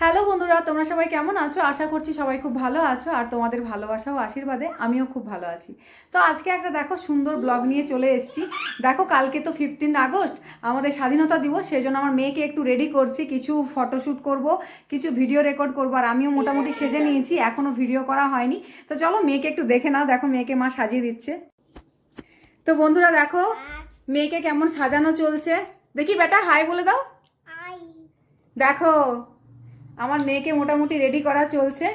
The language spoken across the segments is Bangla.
হ্যালো বন্ধুরা তোমরা সবাই কেমন আছো? আশা করছি সবাই খুব ভালো আছো আর তোমাদের ভালোবাসা ও আশীর্বাদে আমিও খুব ভালো আছি। তো আজকে একটা দেখো সুন্দর ব্লগ নিয়ে চলে এসেছি। দেখো কালকে তো ফিফটিন আগস্ট আমাদের স্বাধীনতা দিবস সেই জন্য আমার মেয়েকে একটু রেডি করছি কিছু ফটোশ্যুট করব কিছু ভিডিও রেকর্ড করব আর আমিও মোটামুটি সেজে নিয়েছি এখনও ভিডিও করা হয়নি। তো চলো মেয়েকে একটু দেখে নাও দেখো মেয়েকে মা সাজিয়ে দিচ্ছে। তো বন্ধুরা দেখো মেয়েকে কেমন সাজানো চলছে। দেখি বেটা হাই বলে দাও। দেখো। আমার মেয়েকে মোটামুটি রেডি করা চলছে।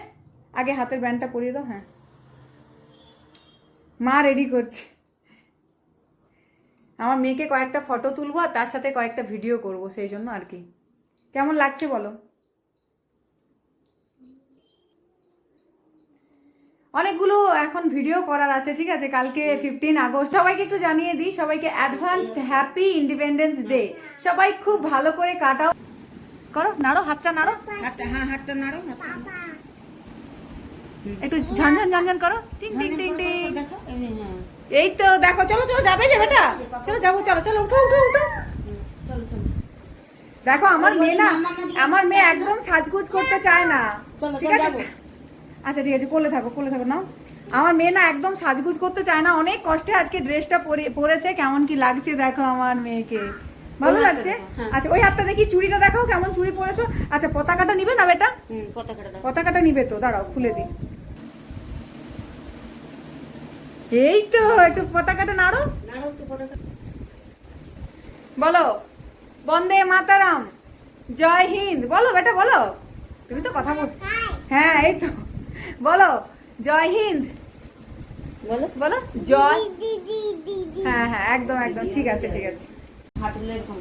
আগে হাতের ব্যান্ডটা পরিয়ে দাও হ্যাঁ। মা রেডি করছে। আমার মেয়েকে কয়েকটা ফটো তুলবো আর তার সাথে কয়েকটা ভিডিও করব, সেই জন্য আর কি। কেমন লাগছে বলো? অনেকগুলো এখন ভিডিও করার আছে, ঠিক আছে? কালকে ফিফটিন আগস্ট। সবাইকে একটু জানিয়ে দিই, সবাইকে অ্যাডভান্সড হ্যাপি ইন্ডিপেন্ডেন্স ডে সবাই খুব ভালো করে কাটাও। করো নাড়ো হাতটা নাড়ো। হাতটা হ্যাঁ হাতটা নাড়ো একটু ঝনঝন ঝনঝন করো। টিং টিং টিং টিং। এই হ্যাঁ। এই তো দেখো চলো চলো যাবে যে বেটা। চলো যাব চলো চলো উঠো উঠো উঠো। দেখো আমার মেয়ে না আমার মেয়ে একদম সাজগুজ করতে চায় না। ঠিক আছে? আচ্ছা ঠিক আছে কোলে থাকো কোলে থাকো নাও। আমার মেয়ে না একদম সাজগুজ করতে চায় না। অনেক কষ্টে আজকে ড্রেসটা পরেছে। কেমন কি লাগছে দেখো আমার মেয়েকে। ভালো লাগছে? হ্যাঁ। আচ্ছা ওই হাতটা দেখি চুড়িটা দেখাও কেমন চুড়ি পরেছো? আচ্ছা পতাকাটা নিবে না বেটা? পতাকাটা পতাকাটা নিবে তো দাঁড়াও খুলে দিই। এই তো একটু পতাকাটা নাড়ো। নাড়ো একটু পতাকা। বলো বন্দে মাতারাম জয় হিন্দ। বলো বেটা বলো। তুমি তো কথা বল হ্যাঁ এই তো। বলো জয় হিন্দ। বলো। বলো জয় হ্যাঁ হ্যাঁ একদম একদম ঠিক আছে ঠিক আছে। হাতগুলো এরকম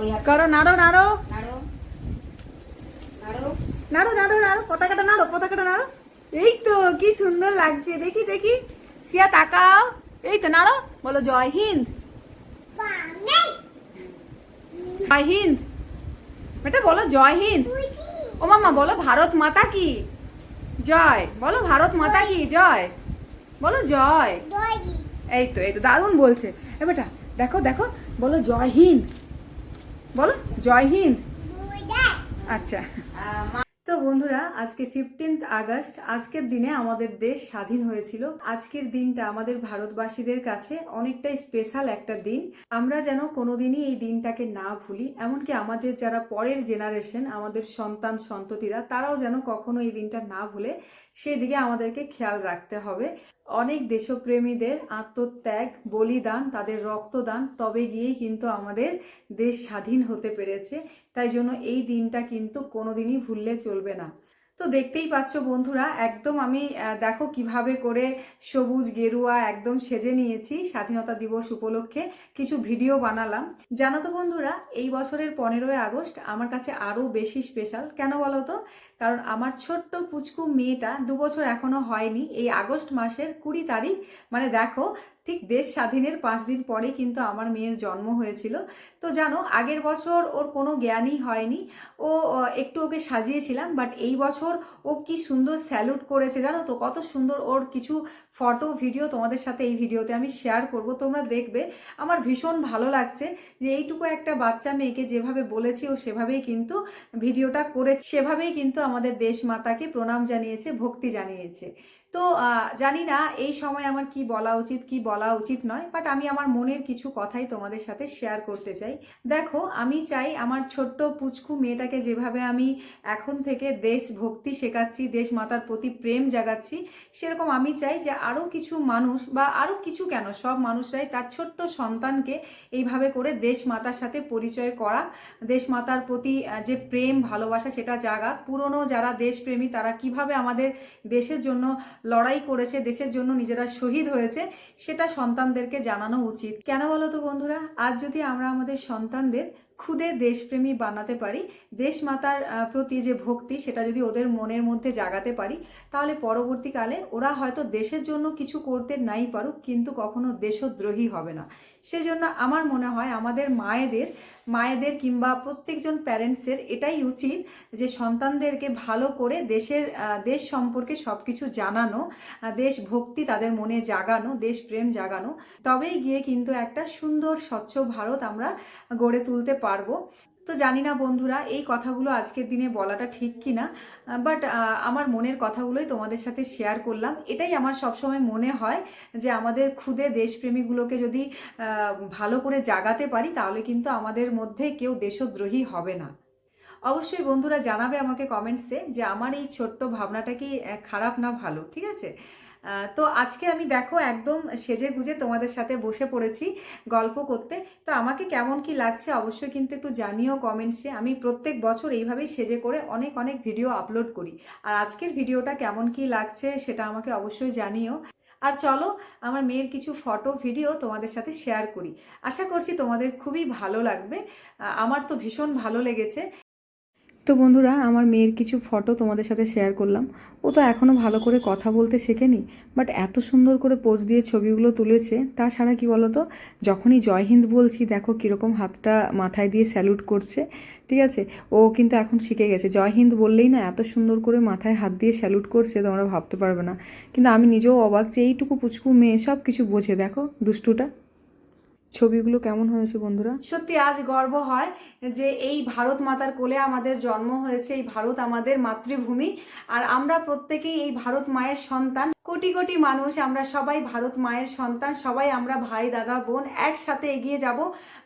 ওই হাত করো নাড়ো নাড়ো। নাড়ো। নাড়ো। নাড়ো নাড়ো নাড়ো। পতাকাটা নাড়ো পতাকাটা নাড়ো। এই তো কি সুন্দর লাগছে। দেখি দেখি। সিয়া তাকাও। এই তো নাড়ো। বলো জয় হিন্দ। জয় হিন্দ। বেটা বলো জয় হিন্দ। ও মামা বলো ভারত মাতা কি? জয়। বলো ভারত মাতা কি? জয়। বলো জয়। এই তো এই তো দারুণ বলছে। এ বেটা দেখো দেখো বলো জয় হিন্দ। বলো জয় হিন্দ। আচ্ছা। তো বন্ধুরা আজকে ফিফটিন্থ আগস্ট আজকের দিনে আমাদের দেশ স্বাধীন হয়েছিল। আজকের দিনটা আমাদের ভারতবাসীদের কাছে অনেকটাই স্পেশাল একটা দিন। আমরা যেন কোনোদিনই এই দিনটাকে না ভুলি এমনকি আমাদের যারা পরের জেনারেশন আমাদের সন্তান সন্ততিরা তারাও যেন কখনো এই দিনটা না ভুলে সেদিকে আমাদেরকে খেয়াল রাখতে হবে। অনেক দেশপ্রেমীদের আত্মত্যাগ, বলিদান, তাদের রক্তদান, তবে গিয়েই কিন্তু আমাদের দেশ স্বাধীন হতে পেরেছে। তাই জন্য এই দিনটা কিন্তু কোনোদিনই ভুললে চলবে না। তো দেখতেই পাচ্ছ বন্ধুরা, একদম আমি দেখো কীভাবে করে সবুজ গেরুয়া একদম সেজে নিয়েছি, স্বাধীনতা দিবস উপলক্ষে কিছু ভিডিও বানালাম। জানো তো বন্ধুরা, এই বছরের পনেরোই আগস্ট আমার কাছে আরও বেশি স্পেশাল কেন বলো তো? কারণ আমার ছোট্ট পুচকু মেয়েটা দু বছর এখনও হয়নি। এই আগস্ট মাসের কুড়ি তারিখ মানে দেখো ঠিক দেশ স্বাধীনের পাঁচ দিন পরে কিন্তু আমার মেয়ের জন্ম হয়েছিল। তো জানো, আগের বছর ওর কোনো জ্ঞানই হয়নি। ও একটু ওকে সাজিয়েছিলাম বাট এই বছর ও কি সুন্দর স্যালুট করেছে, জানো তো? কত সুন্দর ওর কিছু ফটো ভিডিও তোমাদের সাথে এই ভিডিওতে আমি শেয়ার করব। তোমরা দেখবে, আমার ভীষণ ভালো লাগছে যে এইটুকু একটা বাচ্চা মেয়েকে যেভাবে বলেছি, ও সেভাবেই কিন্তু ভিডিওটা করে সেভাবেই কিন্তু আমাদের দেশ মাতাকে প্রণাম জানিয়েছে, ভক্তি জানিয়েছে। তো জানি না এই সময় আমার কি বলা উচিত, কি বলা উচিত নয় বাট আমি আমার মনের কিছু কথাই তোমাদের সাথে শেয়ার করতে চাই। দেখো, আমি চাই আমার ছোট্ট পুচকু মেয়েটাকে যেভাবে আমি এখন থেকে দেশ ভক্তি শেখাচ্ছি, দেশ মাতার প্রতি প্রেম জাগাচ্ছি, সেরকম আমি চাই যে আরও কিছু মানুষ বা আরও কিছু কেন, সব মানুষরাই তার ছোট্ট সন্তানকে এইভাবে করে দেশ মাতার সাথে পরিচয় করা দেশ মাতার প্রতি যে প্রেম, ভালোবাসা সেটা জাগা পুরনো যারা দেশপ্রেমী, তারা কীভাবে আমাদের দেশের জন্য লড়াই করেছে, দেশের জন্য নিজেরা শহীদ হয়েছে, সেটা সন্তানদেরকে জানানো উচিত। কেন বলো তো বন্ধুরা? আজ যদি আমরা আমাদের সন্তানদের খুদে দেশপ্রেমী বানাতে পারি। দেশ মাতার প্রতি যে ভক্তি সেটা যদি ওদের মনের মধ্যে জাগাতে পারি তাহলে পরবর্তীকালে ওরা হয়তো দেশের জন্য কিছু করতে নাই পারুক কিন্তু কখনো দেশদ্রোহী হবে না। সেজন্য আমার মনে হয় আমাদের মায়েদের মায়েদের কিংবা প্রত্যেকজন প্যারেন্টসের এটাই উচিত যে সন্তানদেরকে ভালো করে দেশের দেশ সম্পর্কে সব কিছু জানানো আহ, দেশ ভক্তি তাদের মনে জাগানো দেশ প্রেম জাগানো। তবেই গিয়ে কিন্তু একটা সুন্দর স্বচ্ছ ভারত আমরা গড়ে তুলতে পারব। তো জানি না বন্ধুরা, এই কথাগুলো আজকের দিনে বলাটা ঠিক কি না বাট আমার মনের কথাগুলোই তোমাদের সাথে শেয়ার করলাম। এটাই আমার সবসময় মনে হয় যে আমাদের ক্ষুদে দেশপ্রেমীগুলোকে যদি ভালো করে জাগাতে পারি, তাহলে কিন্তু আমাদের মধ্যে কেউ দেশদ্রোহী হবে না। অবশ্যই বন্ধুরা জানাবে আমাকে কমেন্টসে যে আমার এই ছোট্ট ভাবনাটা কি খারাপ না ভালো, ঠিক আছে? তো আজকে আমি দেখো একদম সেজে গুজে তোমাদের সাথে বসে পড়েছি গল্প করতে। তো আমাকে কেমন কি লাগছে অবশ্যই কিন্তু একটু জানিও কমেন্টসে আমি প্রত্যেক বছর এইভাবেই সেজে করে অনেক অনেক ভিডিও আপলোড করি। আর আজকের ভিডিওটা কেমন কি লাগছে সেটা আমাকে অবশ্যই জানিও। আর চলো আমার মেয়ের কিছু ফটো ভিডিও তোমাদের সাথে শেয়ার করি। আশা করছি তোমাদের খুবই ভালো লাগবে। আমার তো ভীষণ ভালো লেগেছে। তো বন্ধুরা, আমার মেয়ের কিছু ফটো তোমাদের সাথে শেয়ার করলাম। ও তো এখনও ভালো করে কথা বলতে শেখেনি বাট এত সুন্দর করে পোজ দিয়ে ছবিগুলো তুলেছে তাছাড়া কি বলতো? যখনই জয় হিন্দ বলছি, দেখো কীরকম হাতটা মাথায় দিয়ে স্যালুট করছে, ঠিক আছে? ও কিন্তু এখন শিখে গেছে। জয় হিন্দ বললেই না, এত সুন্দর করে মাথায় হাত দিয়ে স্যালুট করছে, তোমরা ভাবতে পারবে না। কিন্তু আমি নিজেও অবাক যে এইটুকু পুচকু মেয়ে সব কিছু বোঝে, দেখো দুষ্টুটা। ছবিগুলো কেমন হয়েছে বন্ধুরা? সত্যি আজ গর্ব হয় যে এই ভারত মাতার কোলে আমাদের জন্ম হয়েছে, এই ভারত আমাদের মাতৃভূমি। আর আমরা প্রত্যেকেই এই ভারত মায়ের সন্তান। কোটি কোটি মানুষ, আমরা সবাই ভারত মায়ের সন্তান, সবাই আমরা ভাই, দাদা, বোন একসাথে এগিয়ে যাব।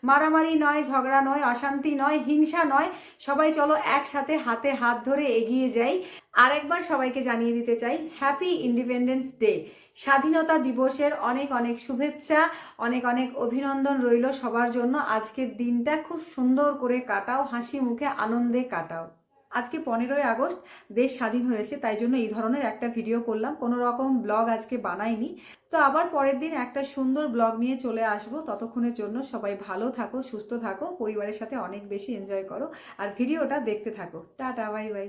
মারামারি নয়, ঝগড়া নয়, অশান্তি নয়, হিংসা নয়, সবাই চলো একসাথে হাতে হাত ধরে এগিয়ে যাই। আরেকবার সবাইকে জানিয়ে দিতে চাই হ্যাপি ইন্ডিপেন্ডেন্স ডে স্বাধীনতা দিবসের অনেক অনেক শুভেচ্ছা, অনেক অনেক অভিনন্দন রইল সবার জন্য। আজকের দিনটা খুব সুন্দর করে কাটাও, হাসি মুখে আনন্দে কাটাও। আজকে পনেরোই আগস্ট, দেশ স্বাধীন হয়েছে, তাই জন্য এই ধরনের একটা ভিডিও করলাম। কোনো রকম ব্লগ আজকে বানাইনি। তো আবার পরের দিন একটা সুন্দর ব্লগ নিয়ে চলে আসব। ততক্ষণের জন্য সবাই ভালো থাকো, সুস্থ থাকো, পরিবারের সাথে অনেক বেশি এনজয় করো। আর ভিডিওটা দেখতে থাকো। Tata bye bye